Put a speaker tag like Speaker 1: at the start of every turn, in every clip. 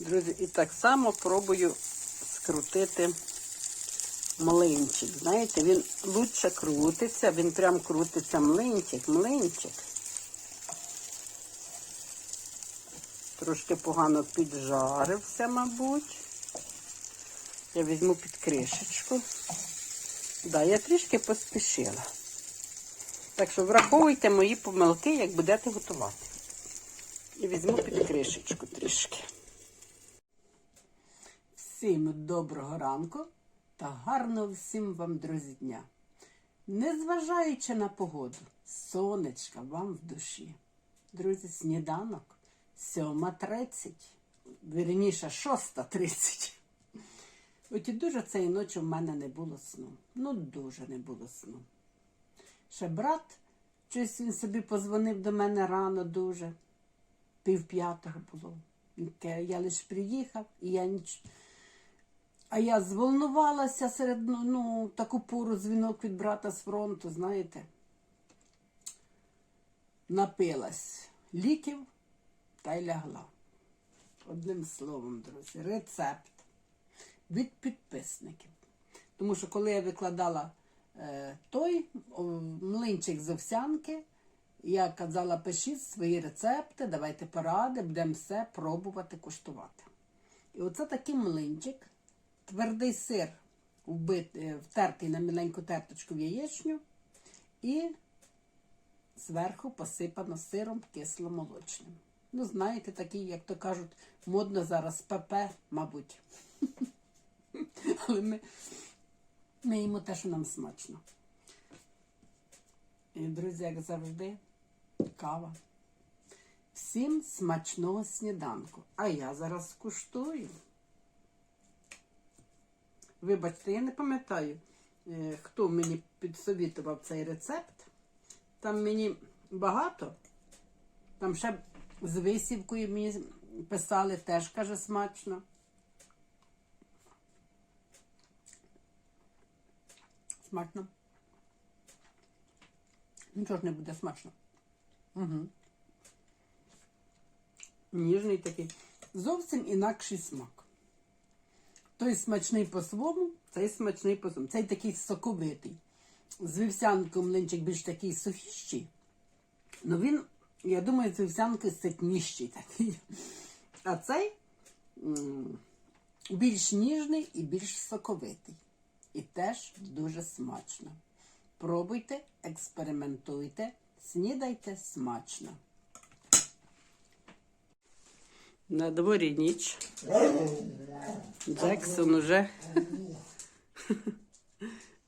Speaker 1: Друзі, і так само пробую скрутити млинчик. Знаєте, він лучше крутиться, він прям крутиться млинчик, млинчик. Трошки погано піджарився, мабуть. Я візьму під кришечку. Да, я трішки поспішила. Так що враховуйте мої помилки, як будете готувати. І візьму під кришечку трішки. Всім доброго ранку та гарного всім вам, друзі, дня. Незважаючи на погоду, сонечка вам в душі. Друзі, сніданок 7.30, вірніше 6.30. От і дуже цієї ночі в мене не було сну. Ну, дуже не було сну. Ще брат, щось він собі позвонив до мене рано дуже. Пів п'ятого було. Я лише приїхав, і я ніч. А я зволнувалася серед ну, ну, таку пору дзвінок від брата з фронту, знаєте. Напилась ліків та й лягла. Одним словом, друзі, рецепт від підписників. Тому що коли я викладала е, той о, млинчик з овсянки, я казала, пишіть свої рецепти, давайте поради, будемо все пробувати куштувати. І оце такий млинчик, твердий сир, вбит, е, втертий на міленьку терточку в яєчню, і зверху посипано сиром кисломолочним. Ну, знаєте, такий, як то кажуть, модно зараз ПП, мабуть. Але ми, ми їмо те, що нам смачно. І, друзі, як завжди, кава. Всім смачного сніданку. А я зараз куштую. Вибачте, я не пам'ятаю, е, хто мені підсовітував цей рецепт. Там мені багато. Там ще з висівкою мені писали, теж каже смачно. Смачно. Нічого ж не буде смачно. Угу. Ніжний такий. Зовсім інакший смак. Той смачний по-своєму, цей смачний по-своєму. Цей такий соковитий. З вівсянкою млинчик більш такий сухіщий. Ну він, я думаю, з вівсянки ситніщий такий. А цей більш ніжний і більш соковитий. І теж дуже смачно. Пробуйте, експериментуйте, снідайте смачно. На дворі ніч. Джексон уже,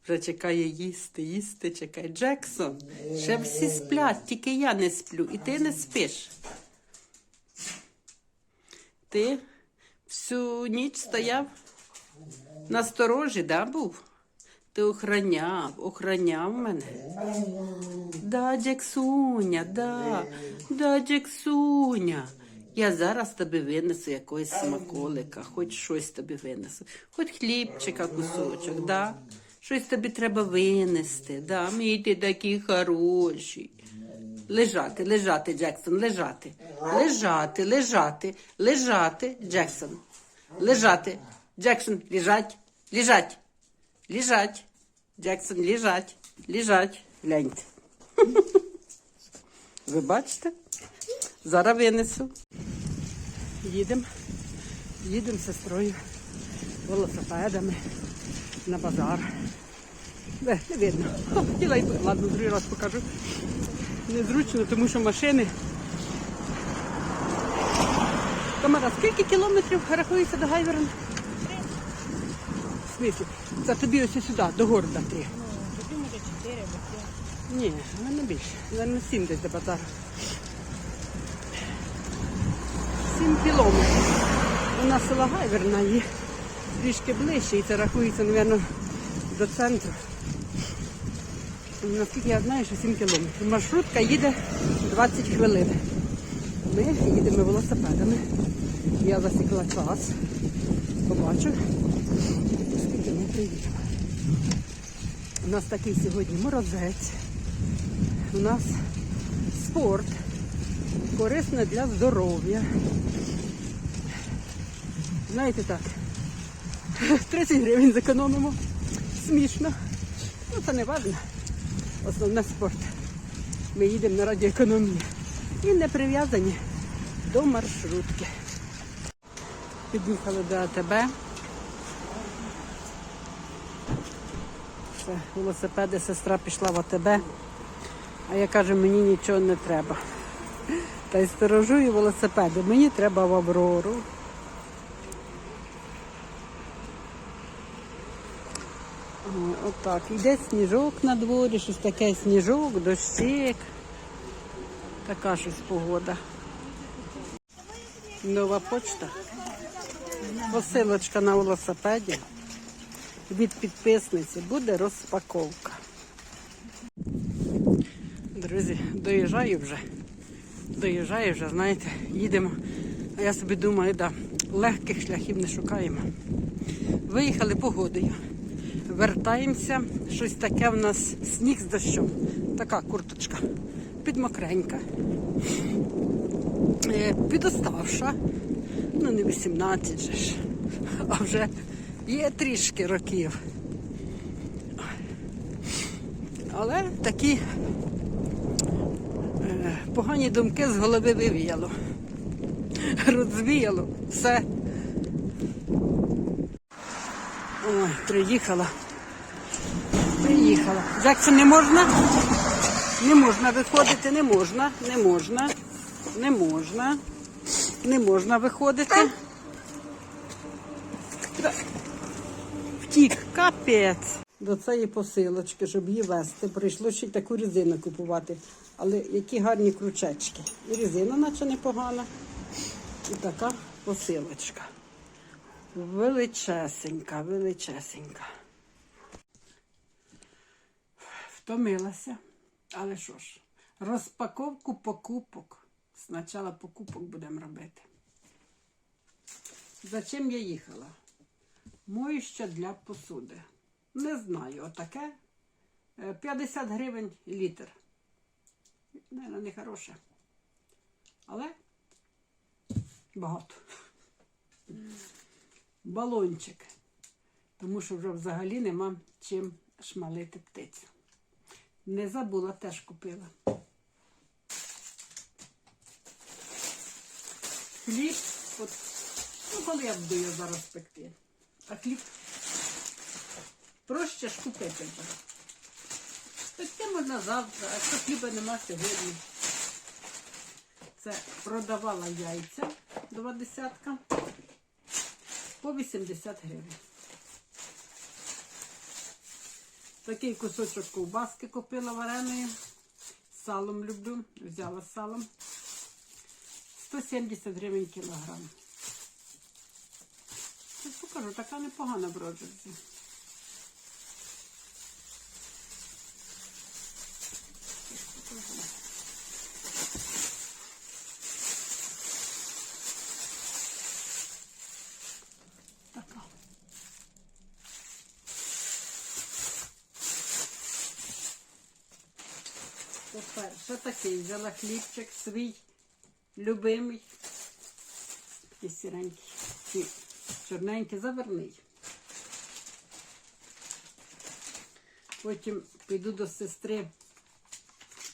Speaker 1: вже чекає їсти, їсти чекає. Джексон, ще всі сплять, тільки я не сплю, і ти не спиш. Ти всю ніч стояв на сторожі, да, був? Ти охраняв, охраняв мене. Да, Джексуня, да, да, Джексуня. Я зараз тобі винесу якогось смаколика, хоч щось тобі винесу, хоч хлібчика кусочок, да? Щось тобі треба винести, да? Мій ти такий хороший. Лежати, лежати, Джексон, лежати. Лежати, лежати, лежати, Джексон. Лежати. Джексон, лежать, лежать, лежать. Джексон, лежать, лежать. Гляньте. Ви бачите? Зараз винесу. Їдемо. Їдемо з сестрою велосипедами на базар. Де, не видно. Хотіла й ладно, другий раз покажу. Незручно, тому що машини. Камера, скільки кілометрів рахується до Гайверна? В смислі? Це тобі ось сюди, до города три.
Speaker 2: Тобі може 4 або 5.
Speaker 1: Ні, мене більше. Наверно, сім десь до базару. Сім кілометрів. У нас села Гайверна є трішки ближче, і це рахується, мабуть, до центру. Наскільки я знаю, що 7 кілометрів. Маршрутка їде 20 хвилин. Ми їдемо велосипедами. Я засікла час. Побачу, скільки ми приїдемо. У нас такий сьогодні морозець. У нас спорт. Корисно для здоров'я. Знаєте так. 30 гривень зекономимо. Смішно. Ну, це не важливо. Основне спорт. Ми їдемо на радіоекономії. І не прив'язані до маршрутки. Під'їхали до АТБ. Велосипеди, сестра пішла в АТБ. А я кажу, мені нічого не треба. Та й сторожую велосипеди. Мені треба в Аврору. Отак. Іде сніжок на дворі, щось таке сніжок, дощик. Така щось погода. Нова почта. Посилочка на велосипеді. Від підписниці буде розпаковка. Друзі, доїжджаю вже. Доїжджаю вже, знаєте, їдемо. А я собі думаю, да, легких шляхів не шукаємо. Виїхали погодою. Вертаємося. Щось таке в нас сніг з дощом. Така курточка. Підмокренька. Е, Підоставша. Ну, не 18 же ж. А вже є трішки років. Але такі погані думки з голови вивіяло. Розвіяло все. Ой, приїхала. Приїхала. Як це не можна? Не можна виходити, не можна, не можна, не можна, не можна виходити. Втік, капець. До цієї посилочки, щоб її вести, прийшло ще й таку резину купувати. Але які гарні крючечки. І резина, наче непогана. І така посилочка. Величесенька, величесенька. Втомилася. Але що ж, розпаковку покупок. Спочатку покупок будемо робити. За чим я їхала? Моюща для посуди. Не знаю, отаке. Е, 50 гривень літр. Наверно, не хороше. Але багато. Балончик. Тому що вже взагалі нема чим шмалити птицю. Не забула, теж купила. Хліб, от, ну коли я буду його зараз пекти. А хліб проще ж купити Пекти можна завтра, а якщо хліба нема сьогодні. Це продавала яйця два десятка по 80 гривень. Такий кусочок ковбаски купила вареної. Салом люблю. Взяла салом. 170 гривень кілограм. Покажу, така непогана броджерці. Така. Тепер ще такий взяла хлібчик свій любимий. Такий сіренький, такий чорненький, заверний. Потім піду до сестри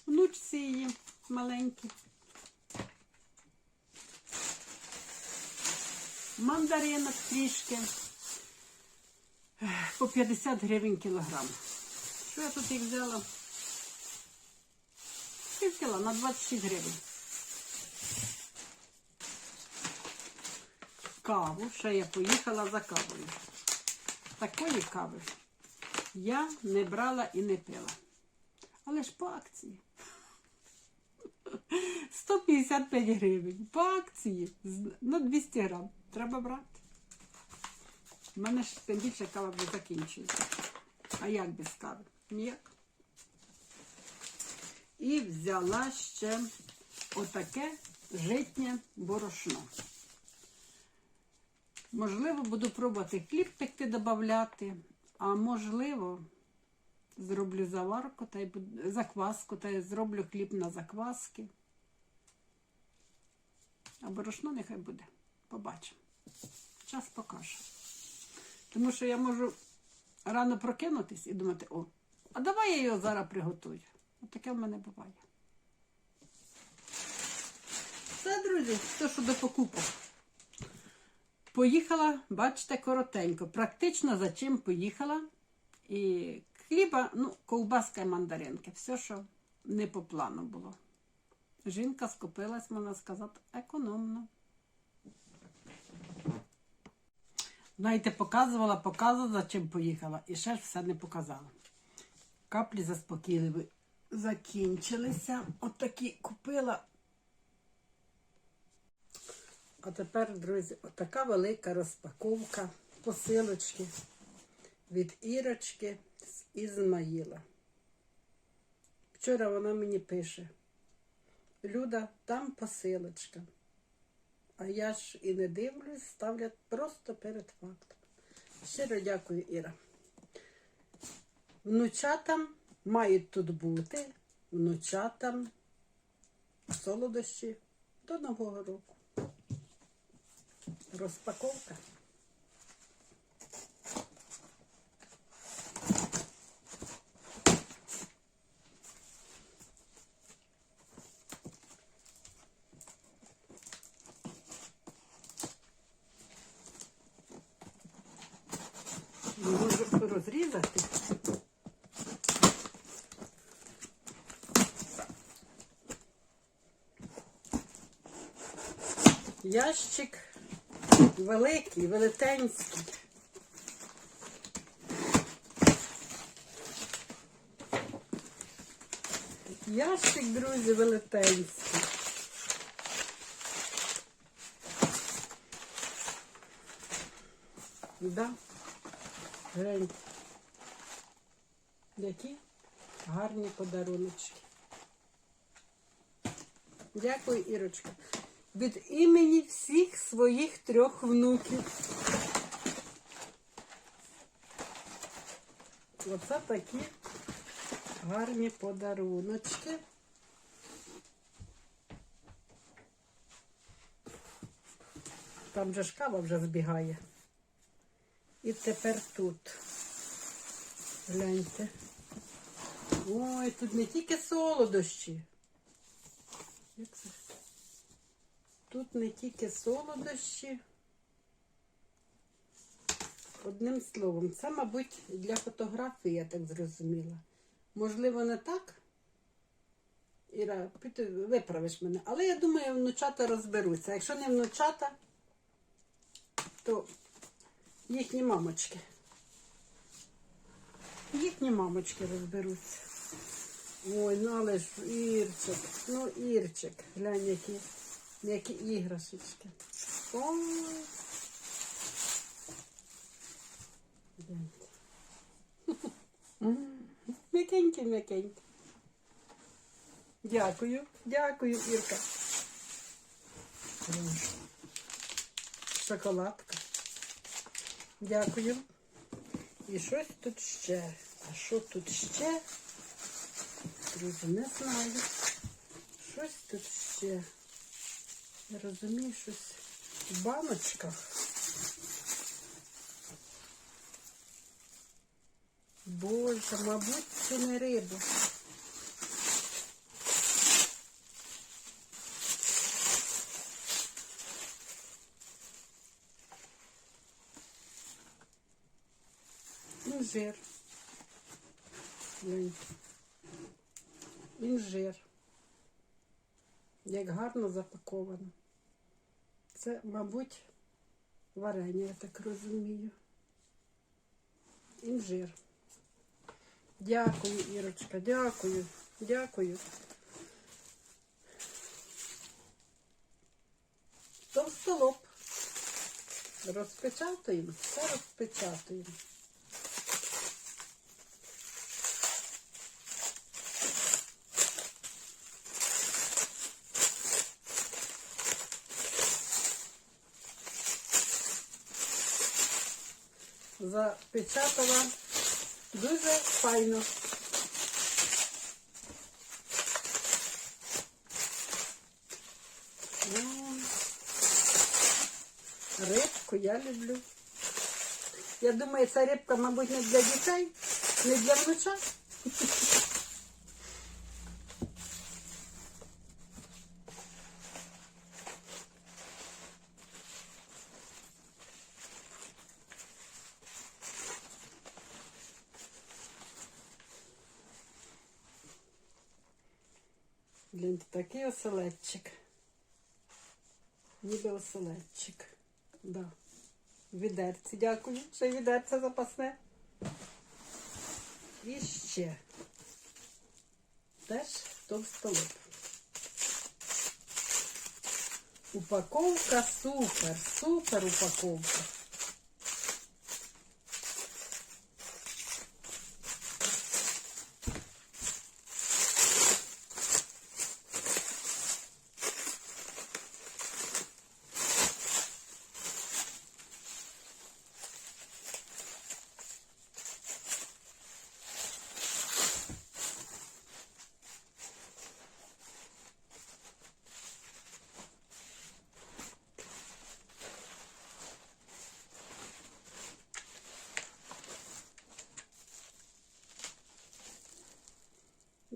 Speaker 1: внучці її маленькій. Мандаринок трішки. По 50 гривень кілограм. Що я тут їх взяла? Пів кіла на 26 гривень. Каву, ще я поїхала за кавою. Такої кави я не брала і не пила. Але ж по акції. 155 гривень. По акції на 200 грам. Треба брати. У мене ж тим більше кава вже закінчується. А як без кави? Ніяк. І взяла ще отаке житнє борошно. Можливо, буду пробувати хліб пекти додати, а можливо, зроблю заварку та й закваску, та й зроблю хліб на закваски. А борошно нехай буде. Побачимо. час покаже. Тому що я можу рано прокинутись і думати, о, а давай я його зараз приготую. От таке в мене буває. Все, друзі, все, що до покупок. Поїхала, бачите, коротенько. Практично за чим поїхала. І хліба, ну, ковбаска і мандаринки. Все, що не по плану було. Жінка скупилась, можна сказати, економно. Знаєте, показувала, показувала, за чим поїхала, і ще ж все не показала. Каплі заспокійливі закінчилися. Отакі купила. А тепер, друзі, отака велика розпаковка посилочки від Ірочки Ізмаїла. Вчора вона мені пише: Люда, там посилочка. А я ж і не дивлюсь, ставлять просто перед фактом. Щиро дякую, Іра. Внучатам мають тут бути, внучатам солодощі до Нового року. Розпаковка. Можу розрізати. Ящик великий, велетенський. Ящик, друзі, велетенський. Да. Гляньте. Які гарні подаруночки. Дякую, Ірочка. Від імені всіх своїх трьох внуків. Оце такі гарні подаруночки. Там же ж кава вже збігає. І тепер тут. Гляньте. Ой, тут не тільки солодощі. Як це? Тут не тільки солодощі. Одним словом, це, мабуть, для фотографії, я так зрозуміла. Можливо, не так. Іра, виправиш мене. Але я думаю, внучата розберуться. Якщо не внучата, то їхні мамочки. Їхні мамочки розберуться. Ой, ну але ж Ірчик, ну Ірчик, глянь, які, які іграшечки. Ой. М'якенькі, м'якенькі. Дякую, дякую, Ірка. Шоколадка. Дякую. І щось тут ще. А що тут ще? Друзі, не знаю. Щось тут ще. Розумію, щось в баночках. Боже, мабуть, це не риба. Інжир. Гляньте. Інжир. Як гарно запаковано. Це, мабуть, варення, я так розумію. Інжир. Дякую, Ірочка, дякую, дякую. Товстолоб. Розпечатуємо, все розпечатуємо. Запечатала дуже файно. Рибку я люблю. Я думаю, ця рибка, мабуть, не для дітей, не для внучат. Гляньте, такий оселедчик. Ніби оселедчик. Да. Відерці, дякую. Ще відерце запасне. І ще. Теж товстолоб. Упаковка супер, супер упаковка.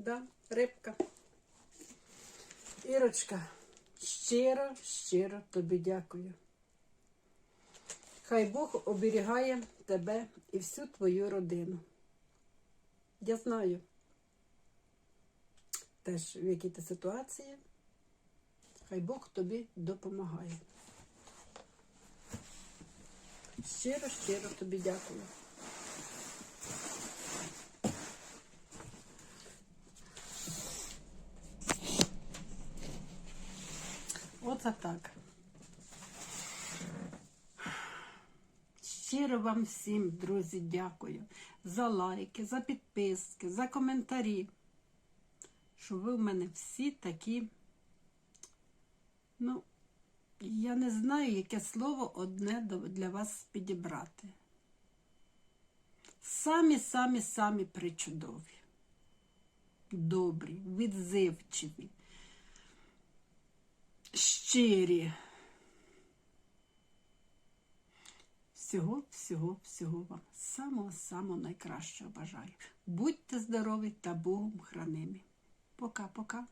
Speaker 1: Да, рибка. Ірочка, щиро, щиро тобі дякую. Хай Бог оберігає тебе і всю твою родину. Я знаю теж, в якій ти ситуації. Хай Бог тобі допомагає. Щиро, щиро тобі дякую. Оце так. Щиро вам всім, друзі, дякую за лайки, за підписки, за коментарі. Що ви в мене всі такі. Ну, я не знаю, яке слово одне для вас підібрати. Самі, самі, самі причудові, добрі, відзивчиві щирі. Всього, всього, всього вам самого-самого найкращого бажаю. Будьте здорові та Богом хранимі. Пока-пока.